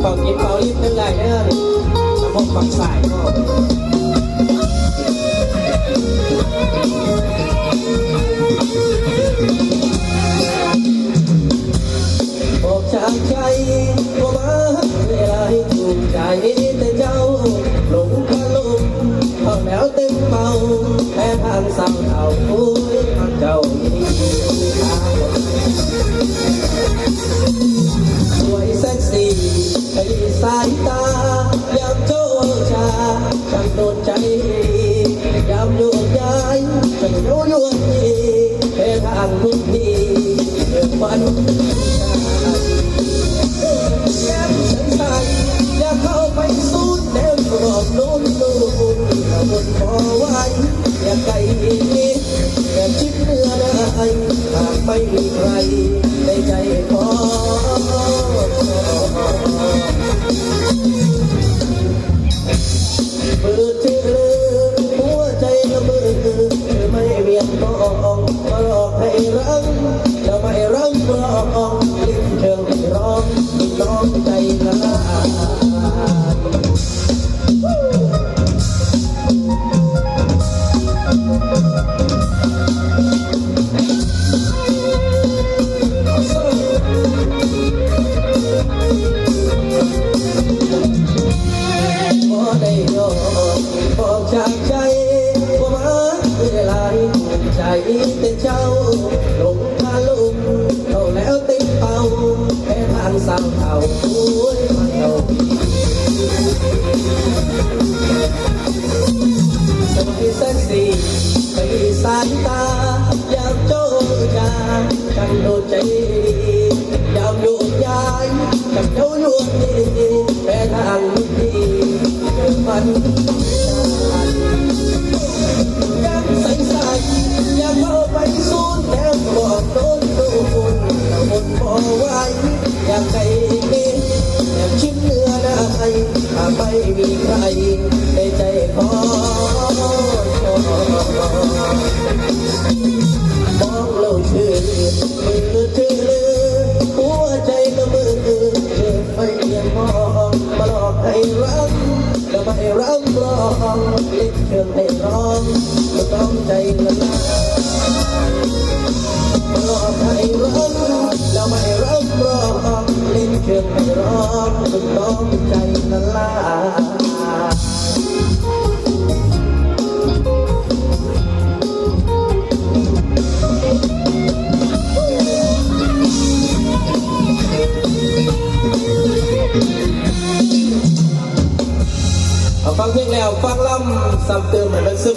เป่ากินเป่าลิฟต์เป็นไรเด้อนี่สมองฝักสายก็บอกจากใจว่ามาเวลาให้ถูกใจแต่เจ้าหลงพะลมห้องแล้วเต็มเมาแพ้ทางสาวเท่า โดนใจยามโยกย้ายช่างโยโย่ดีเพทางทุกทีเกิดวันแย้มใสอยากเข้าไปสูดแนวกรอบโน้นโน้นเอาบนคอไว้อยากไกลอยาชิดเนื้อได้หากไม่มีใครในใจ ไม่เวียนมองมาหลอกให้รักจะไม่รักรองลิ้นเชิงให้ร้องน้อง ถูกใจแต่เจ้าหลงพาลุมเข้าแล้วติดเป่าแค่ทางสาว อยากใจดีอยากชิมเนื้อได้ถ้าไม่มีใครในใจพอมองเราชื่อมือถือหัวใจก็มือเจ็บไม่ยังมอมาหลอกให้รักแล้วไม่รักรองลิ้นเชิงให้ร้องต้องใจละลา ฟังเพลงแล้ว ฟังล่ำซ้ำเติมให้มันซึม